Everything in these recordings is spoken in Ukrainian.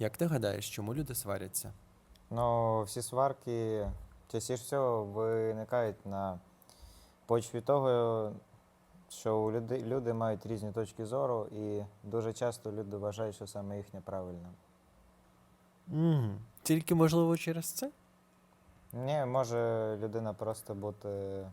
Як ти гадаєш, чому люди сваряться? Ну, всі сварки частіше всього виникають на почві того, що люди, люди мають різні точки зору, і дуже часто люди вважають, що саме їхнє правильне. Угу. Тільки можливо через це? Ні, може людина просто бути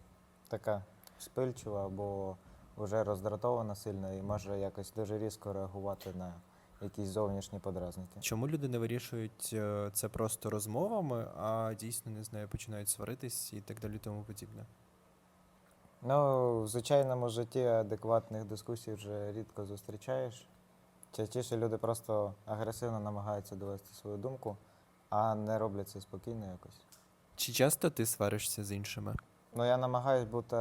така спильчива або вже роздратована сильно і може якось дуже різко реагувати на якісь зовнішні подразники. Чому люди не вирішують е, це просто розмовами, а дійсно не знаю, починають сваритись і так далі, тому подібне? Ну, в звичайному житті адекватних дискусій вже рідко зустрічаєш. Частіше люди просто агресивно намагаються довести свою думку, а не роблять це спокійно якось. Чи часто ти сваришся з іншими? Ну, я намагаюсь бути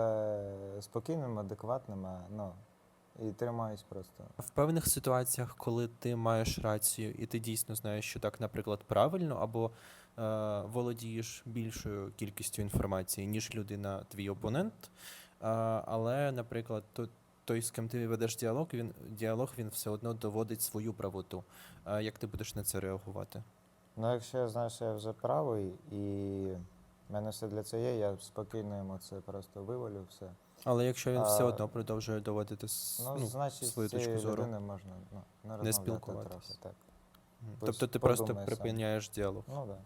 спокійним, адекватним, ну, і тримаюсь просто. В певних ситуаціях, коли ти маєш рацію, і ти дійсно знаєш, що так, наприклад, правильно, або е, володієш більшою кількістю інформації, ніж людина, твій опонент. Е, але, наприклад, то, той, з ким ти ведеш діалог, він діалог він все одно доводить свою правоту. Е, як ти будеш на це реагувати? Ну, якщо я знаю, що я вже правий, і в мене все для цього є, я спокійно йому це просто вивалю все. Але якщо він все одно продовжує доводити с- Ну, ну, значить, з свою точку цією зору. людиною можна ну, не розмовляти спілкуватись. трохи. Так. Тобто ти просто сам. припиняєш діалог. Ну, да.